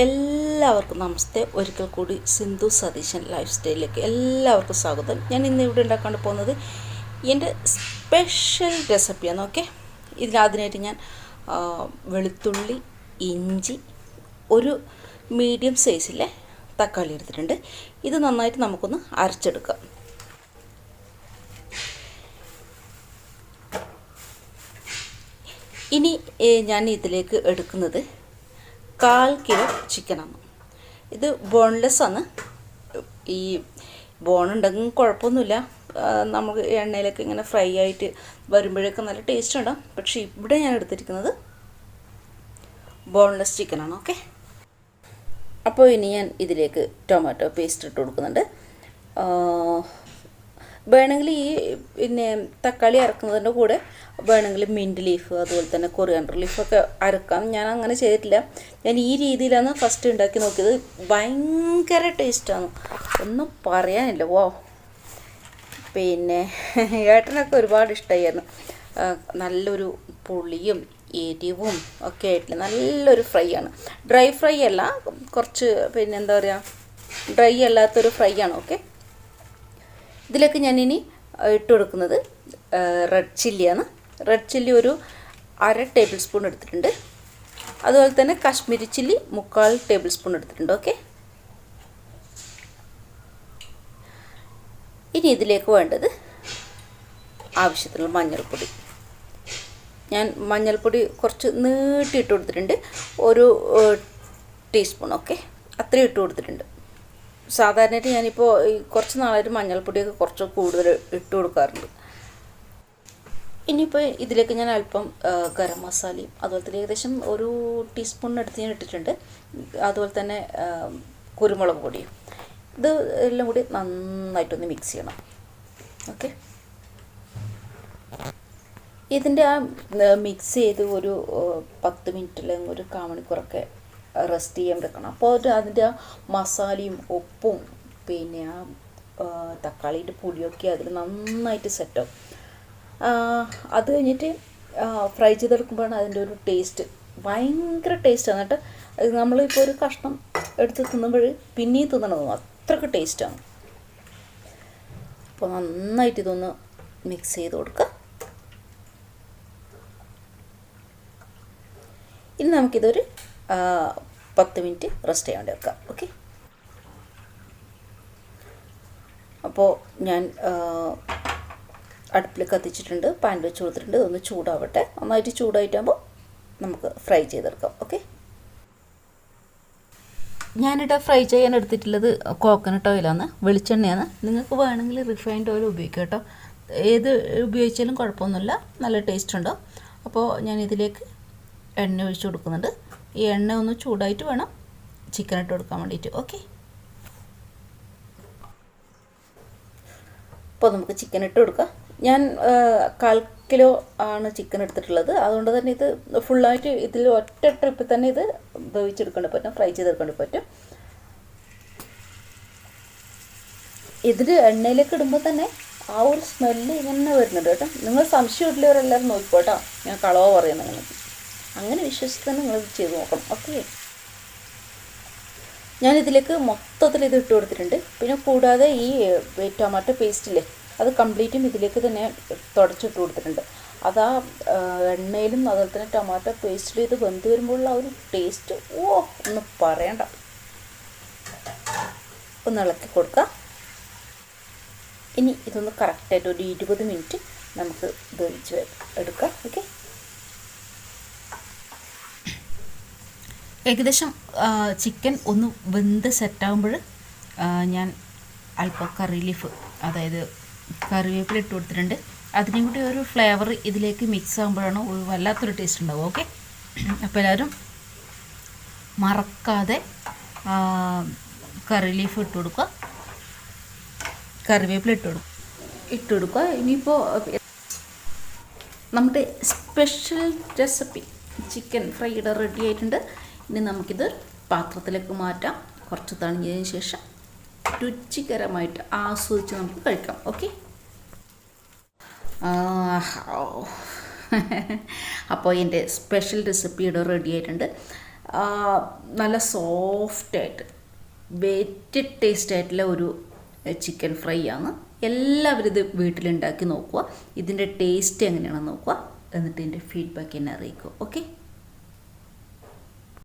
എല്ലാവർക്കും നമസ്തേ. ഒരിക്കൽ കൂടി സിന്ധു സതീശൻ ലൈഫ് സ്റ്റൈലിലേക്ക് എല്ലാവർക്കും സ്വാഗതം. ഞാൻ ഇന്ന് ഇവിടെ ഉണ്ടാക്കാൻ പോകുന്നത് എന്റെ സ്പെഷ്യൽ റെസിപ്പിയാണ് ഓക്കെ ഇതിനതിനായിട്ട് ഞാൻ വെളുത്തുള്ളി ഇഞ്ചി ഒരു മീഡിയം സൈസിലെ തക്കാളി എടുത്തിട്ടുണ്ട്. ഇത് നന്നായിട്ട് നമുക്കൊന്ന് അരച്ചെടുക്കാം. ഇനി ഞാൻ ഇതിലേക്ക് എടുക്കുന്നത് കാൽ കിലോ ചിക്കനാണ്. ഇത് ബോൺലെസ് ആണ്. ഈ ബോൺ ഉണ്ടെങ്കിൽ കുഴപ്പമൊന്നുമില്ല. നമ്മൾ എണ്ണയിലൊക്കെ ഇങ്ങനെ ഫ്രൈ ആയിട്ട് വരുമ്പോഴൊക്കെ നല്ല ടേസ്റ്റ് ഉണ്ടാവും. പക്ഷേ ഇവിടെ ഞാൻ എടുത്തിരിക്കുന്നത് ബോൺലെസ് ചിക്കനാണ് ഓക്കെ അപ്പോൾ ഇനി ഞാൻ ഇതിലേക്ക് ടൊമാറ്റോ പേസ്റ്റ് ഇട്ട് കൊടുക്കുന്നുണ്ട്. വേണമെങ്കിൽ ഈ പിന്നെ തക്കാളി അരക്കുന്നതിന്റെ കൂടെ വേണമെങ്കിൽ മിന്റ് ലീഫ് അതുപോലെ തന്നെ കൊറിയാണ്ടർ ലീഫൊക്കെ അരക്കാം. ഞാൻ അങ്ങനെ ചെയ്തിട്ടില്ല. ഞാൻ ഈ രീതിയിലാണ് ഫസ്റ്റ് ഉണ്ടാക്കി നോക്കിയത്. ഭയങ്കര ടേസ്റ്റാണ് ഒന്നും പറയാനില്ല. വോ. പിന്നെ ഏട്ടനൊക്കെ ഒരുപാട് ഇഷ്ടമായിരുന്നു നല്ലൊരു പുളിയും എരിവും ഒക്കെ ആയിട്ടുള്ള നല്ലൊരു ഫ്രൈ ആണ്. ഡ്രൈ ഫ്രൈ അല്ല കുറച്ച് പിന്നെ എന്താ പറയുക ഡ്രൈ അല്ലാത്തൊരു ഫ്രൈ ആണ് ഓക്കെ ഇതിലേക്ക് ഞാനിനി ഇട്ട് കൊടുക്കുന്നത് റെഡ് ചില്ലിയാണ് റെഡ് ചില്ലി ഒരു അര ടേബിൾ സ്പൂൺ എടുത്തിട്ടുണ്ട്. അതുപോലെ തന്നെ കാശ്മീരി ചില്ലി മുക്കാൽ ടേബിൾ സ്പൂൺ എടുത്തിട്ടുണ്ട് ഓക്കെ ഇനി ഇതിലേക്ക് വേണ്ടത് ആവശ്യത്തിനുള്ള മഞ്ഞൾപ്പൊടി. ഞാൻ മഞ്ഞൾപ്പൊടി കുറച്ച് നീട്ടിയിട്ട് കൊടുത്തിട്ടുണ്ട് ഒരു ടീസ്പൂൺ ഓക്കെ അത്രയും ഇട്ട് കൊടുത്തിട്ടുണ്ട് സാധാരണയായിട്ട് ഞാനിപ്പോൾ കുറച്ച് നാളായിട്ട് മഞ്ഞൾപ്പൊടിയൊക്കെ കുറച്ച് കൂടുതൽ ഇട്ട് കൊടുക്കാറുണ്ട്. ഇനിയിപ്പോൾ ഇതിലേക്ക് ഞാൻ അല്പം ഗരം മസാലയും അതുപോലെ തന്നെ ഏകദേശം ഒരു ടീസ്പൂണിനടുത്ത് ഞാൻ ഇട്ടിട്ടുണ്ട്. അതുപോലെ തന്നെ കുരുമുളക് പൊടിയും. ഇത് എല്ലാം കൂടി നന്നായിട്ടൊന്ന് മിക്സ് ചെയ്യണം. ഓക്കെ ഇതിന്റെ ആ മിക്സ് ചെയ്ത് ഒരു പത്ത് മിനിറ്റ് അല്ലെങ്കിൽ ഒരു കാമണിക്കൂറൊക്കെ റെസ്റ്റ് ചെയ്യാൻ വെക്കണം. അപ്പോൾ ഒരു അതിന്റെ മസാലയും ഉപ്പും പിന്നെ ആ തക്കാളിന്റെ പൊടിയൊക്കെ അതിൽ നന്നായിട്ട് സെറ്റാവും അത് കഴിഞ്ഞിട്ട് ഫ്രൈ ചെയ്തെടുക്കുമ്പോഴാണ് അതിന്റെ ഒരു ടേസ്റ്റ് ഭയങ്കര ടേസ്റ്റാണ് അത് നമ്മളിപ്പോൾ ഒരു കഷ്ണം എടുത്ത് തിന്നുമ്പോൾ പിന്നെയും തിന്നണം. അത്രയ്ക്ക് അത്രയ്ക്ക് ടേസ്റ്റാണ് അപ്പോൾ നന്നായിട്ട് ഇതൊന്ന് മിക്സ് ചെയ്ത് കൊടുക്കുക ഇനി നമുക്കിതൊരു പത്ത് മിനിറ്റ് റെസ്റ്റ് ചെയ്യാൻ വേണ്ടി വെക്കാം. ഓക്കെ? അപ്പോൾ ഞാൻ അടുപ്പിൽ കത്തിച്ചിട്ടുണ്ട് പാൻ വെച്ച് കൊടുത്തിട്ടുണ്ട് ഒന്ന് ചൂടാവട്ടെ. നന്നായിട്ട് ചൂടായിട്ടാകുമ്പോൾ നമുക്ക് ഫ്രൈ ചെയ്തെടുക്കാം. ഓക്കെ? ഞാനിവിടെ ഫ്രൈ ചെയ്യാൻ എടുത്തിട്ടുള്ളത് കോക്കനട്ട് ഓയിലാണ് വെളിച്ചെണ്ണയാണ്. നിങ്ങൾക്ക് വേണമെങ്കിൽ റിഫൈൻഡ് ഓയിൽ ഉപയോഗിക്കാം കേട്ടോ. ഏത് ഉപയോഗിച്ചാലും കുഴപ്പമൊന്നുമില്ല നല്ല ടേസ്റ്റ് ഉണ്ടാവും. അപ്പോൾ ഞാൻ ഇതിലേക്ക് എണ്ണ ഒഴിച്ച് കൊടുക്കുന്നുണ്ട്. ഈ എണ്ണ ഒന്ന് ചൂടായിട്ട് വേണം ചിക്കൻ ഇട്ട് കൊടുക്കാൻ വേണ്ടിയിട്ട്. ഓക്കെ അപ്പോൾ നമുക്ക് ചിക്കൻ ഇട്ട് കൊടുക്കാം. ഞാൻ കാൽ കിലോ ആണ് ചിക്കൻ എടുത്തിട്ടുള്ളത്. അതുകൊണ്ട് തന്നെ ഇത് ഫുള്ളായിട്ട് ഇതിൽ ഒറ്റ ട്രിപ്പിൽ തന്നെ ഇത് വേവിച്ചെടുക്കേണ്ടി പറ്റും. ഫ്രൈ ചെയ്തെടുക്കേണ്ടി പറ്റും. ഇതിൽ എണ്ണയിലേക്ക് ഇടുമ്പോൾ തന്നെ ആ ഒരു സ്മെല്ല് ഇങ്ങനെ വരുന്നുണ്ട് കേട്ടോ. നിങ്ങൾ സംശയമില്ലവരെല്ലാവരും നോക്കിക്കോട്ടോ. ഞാൻ കളവ് പറയുന്നത് അങ്ങനെ തന്നെ നിങ്ങൾ ചെയ്ത് നോക്കണം ഓക്കെ ഞാനിതിലേക്ക് മൊത്തത്തിൽ ഇത് ഇട്ട് കൊടുത്തിട്ടുണ്ട്. പിന്നെ കൂടാതെ ഈ ടൊമാറ്റോ പേസ്റ്റില്ലേ അത് കംപ്ലീറ്റും ഇതിലേക്ക് തന്നെ തുടച്ചിട്ട് കൊടുത്തിട്ടുണ്ട്. അത് ആ, എണ്ണയിലും അതുപോലെ തന്നെ ടൊമാറ്റോ പേസ്റ്റിലും ഇത് വെന്ത് വരുമ്പോഴുള്ള ആ ഒരു ടേസ്റ്റ് ഓ ഒന്ന് പറയണ്ട. ഒന്ന് ഇളക്കി കൊടുക്കാം. ഇനി ഇതൊന്ന് കറക്റ്റായിട്ട് ഒരു ഇരുപത് മിനിറ്റ് നമുക്ക് വേവിച്ച് എടുക്കാം ഓക്കെ ഏകദേശം ചിക്കൻ ഒന്ന് വെന്ത് സെറ്റാകുമ്പോൾ ഞാൻ അല്പം കറി ലീഫ് അതായത് കറിവേപ്പില ഇട്ട് കൊടുത്തിട്ടുണ്ട്. അതിനും കൂടി ഒരു ഫ്ലേവർ ഇതിലേക്ക് മിക്സ് ആകുമ്പോഴാണ് ഒരു വല്ലാത്തൊരു ടേസ്റ്റ് ഉണ്ടാവും ഓക്കെ അപ്പോൾ എല്ലാവരും മറക്കാതെ കറി ലീഫ് ഇട്ട് കൊടുക്കുക. കറിവേപ്പില ഇട്ട് കൊടുക്കുക ഇട്ട് കൊടുക്കുക. ഇനിയിപ്പോൾ നമ്മുടെ special recipe chicken fried ready ആയിട്ടുണ്ട്. ഇനി നമുക്കിത് പാത്രത്തിലേക്ക് മാറ്റാം. കുറച്ച് തണിഞ്ഞതിന് ശേഷം രുചികരമായിട്ട് ആസ്വദിച്ച് നമുക്ക് കഴിക്കാം. ഓക്കെ? അപ്പോൾ എന്റെ സ്പെഷ്യൽ റെസിപ്പി ഇവിടെ റെഡി ആയിട്ടുണ്ട്. നല്ല സോഫ്റ്റായിട്ട് വെറ്റ് ടേസ്റ്റ് ആയിട്ടുള്ള ഒരു ചിക്കൻ ഫ്രൈ ആണ്. എല്ലാവരും ഇത് വീട്ടിലുണ്ടാക്കി നോക്കുക. ഇതിന്റെ ടേസ്റ്റ് എങ്ങനെയാണെന്ന് നോക്കുക. എന്നിട്ട് ഇതിന്റെ ഫീഡ്ബാക്ക് എന്നെ അറിയിക്കുക. ഓക്കെ?